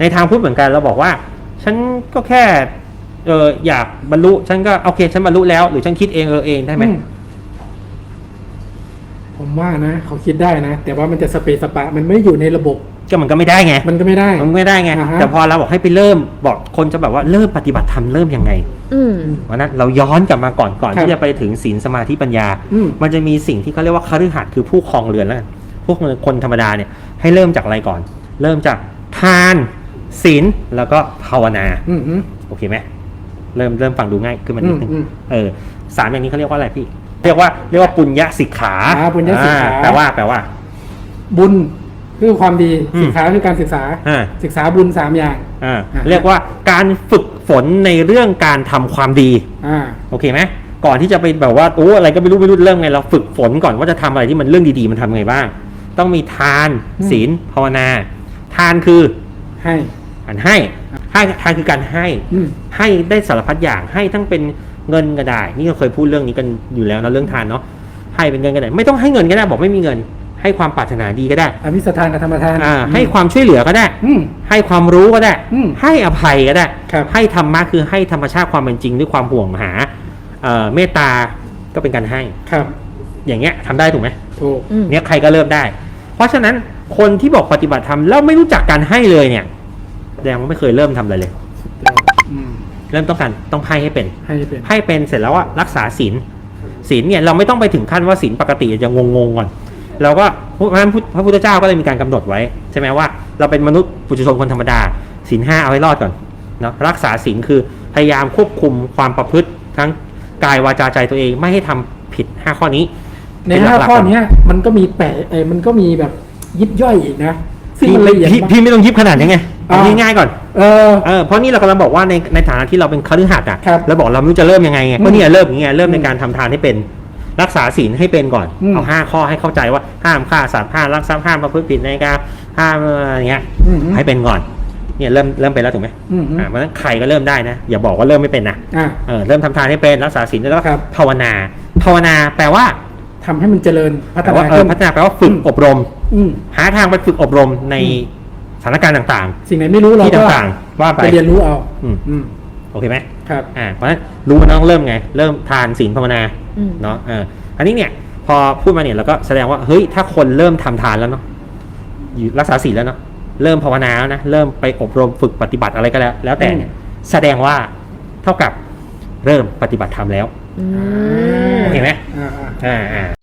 ในทางพุทธเหมือนกันเราบอกว่า ฉันก็แค่เอออยากบรรลุ ฉันก็โอเค ฉันบรรลุแล้ว หรือฉันคิดเองเออเองได้ไหม อืผมว่านะเขาคิดได้นะ แต่ว่ามันจะสเปซสปะ มันไม่อยู่ในระบบ ก็มันก็ไม่ได้ไง มันก็ไม่ได้ มันไม่ได้ไง อ่าฮะ แต่พอเราบอกให้ไปเริ่มบอกคนจะแบบว่าเริ่มปฏิบัติธรรมเริ่มยังไงอืม วันนั้นเราย้อนกลับมาก่อนก่อนครับ ที่จะไปถึงศีลสมาธิปัญญา อืม มันจะมีสิ่งที่เขาเรียกว่าคฤหัสถ์คือผู้ครองเรือนแล้วกันพวกคนธรรมดาเนี่ยให้เริ่มจากอะไรก่อน เริ่มจากทาน ศีลแล้วก็ภาวนา อืมอืม โอเคไหมเริ่มเริ่มฟังดูง่ายขึ้นมานิดนึงอืมอืมเออสามอย่างนี้เขาเรียกว่าอะไรพี่ เรียกว่าเรียกว่าปุญญสิกขาอ่าปุญญสิกขา อ่แปลว่าแปลว่า บุญคือความดีอืม ศึกษาคือการศึกษา อ่าศึกษาบุญสามอย่าง อ่าอ่า เรียกว่าการฝึกฝนในเรื่องการทำความดี อ่า โอเคไหมก่อนที่จะไปแบบว่าโอ้อะไรก็ไม่รู้ไม่รู้เริ่มไงเราฝึกฝนก่อนว่าจะทำอะไรที่มันเรื่องดีๆมันทำไงบ้าง ต้องมีทานอืม ศีลภาวนา ทานคือ ให้การให้ ให้ทานคือการให้ อืม ให้ได้สารพัดอย่าง ให้ทั้งเป็นเงินก็ได้ นี่เราเคยพูดเรื่องนี้กันอยู่แล้วนะเรื่องทานเนาะ ให้เป็นเงินก็ได้ ไม่ต้องให้เงินก็ได้ บอกไม่มีเงิน ให้ความปรารถนาดีก็ได้ อภิสทานกับธรรมทานอ่า ให้ความช่วยเหลือก็ได้ อืม ให้ความรู้ก็ได้ อืมให้อภัยก็ได้ ครับ ให้ธรรมะคือให้ธรรมชาติความเป็นจริงด้วยความห่วงหาเอ่อเมตตา ก็เป็นการให้ ครับอย่างเงี้ยทำได้ถูกไหม ถูก อืม เนี่ยใครก็เริ่มได้ เพราะฉะนั้นคนที่บอกปฏิบัติธรรมแล้วไม่รู้จักการให้เลยเนี่ย แสดงว่าไม่เคยเริ่มทำอะไรเลย อืมเริ่มต้องการต้องให้ให้เป็นให้เป็นให้เป็นเสร็จแล้วว่ารักษาศีลศีลเนี่ยเราไม่ต้องไปถึงขั้นว่าศีลปกติจะงงๆก่อนเราก็เพราะฉะนั้นพระพุทธเจ้าก็เลยมีการกำหนดไว้ ใช่ไหมว่า เราเป็นมนุษย์ปุถุชนคนธรรมดาศีลห้าเอาให้รอดก่อนเนาะรักษาศีลคือพยายามควบคุมความประพฤติทั้งกายวาจาใจตัวเองไม่ให้ทำผิดห้าข้อนี้ ในเป็ห้าลักๆข้อก่เนี้ยมันก็มีแปะเออมันก็มีแบบยิบย่อยอีกนะซึ่งพี่มันละเอียดพี่มากพี่ไม่ต้องยิบขนาดนี้ไง เอาอ่าง่ายๆก่อน เออ เออเพราะนี่เรากำลังบอกว่าในในฐานะที่เราเป็นคฤหัสถ์อะครับแล้วบอกเราไม่รู้จะเริ่มยังไงไงอืมก็เนี่ยเริ่มอย่างเงี้ยเริ่มในอืมการทำทานให้เป็นรักษาศีลให้เป็นก่อนอืม เอาห้าข้อให้เข้าใจว่าห้ามฆ่าสัตว์ห้ามลักทรัพย์ห้ามประพฤติผิดในการห้ามอะไรอย่างเงี้ย อืมให้เป็นก่อน เนี่ยเริ่มเริ่มเป็นแล้วถูกไหมอืมอืมอ่าเพราะฉะนั้นใครก็เริ่มได้นะ อย่าบอกว่าเริ่มไม่เป็นนะอ่าเออเริ่มทำทานให้เป็นรักษาศีลแล้วก็ครับ ภาวนาภาวนาแปลว่าทำให้มันเจริญพัฒแปลนาว่าเออขึ้นพัฒนาแปลว่าฝึกอืมอบรม อืม หาทางไปฝึกอบรมในอืมส ถานการณ์ต่างสิ่งไหนไม่รู้ๆ เราที่ก็ต่างๆ ว่าไปจะเรียนรู้เอาอืม อืมโอเคไหมครับ อ่า เพราะฉะนั้นรู้มันต้องเริ่มไง เริ่มทานศีลภาวนา อืม เนาะเอออันนี้เนี่ย พอพูดมาเนี่ยเราก็แสดงว่า เฮ้ย ถ้าคนเริ่มทำทานแล้วเนาะอยู่รักษาศีลแล้วเนาะ เริ่มภาวนาแล้วนะ เริ่มไปอบรมฝึกปฏิบัติอะไรก็แล้ว แล้วแต่เนี่ย แสดงว่าเท่ากับเริ่มปฏิบัติธรรมแล้ว อืม โอเคไหม อ่าอ่า อ่าอ่า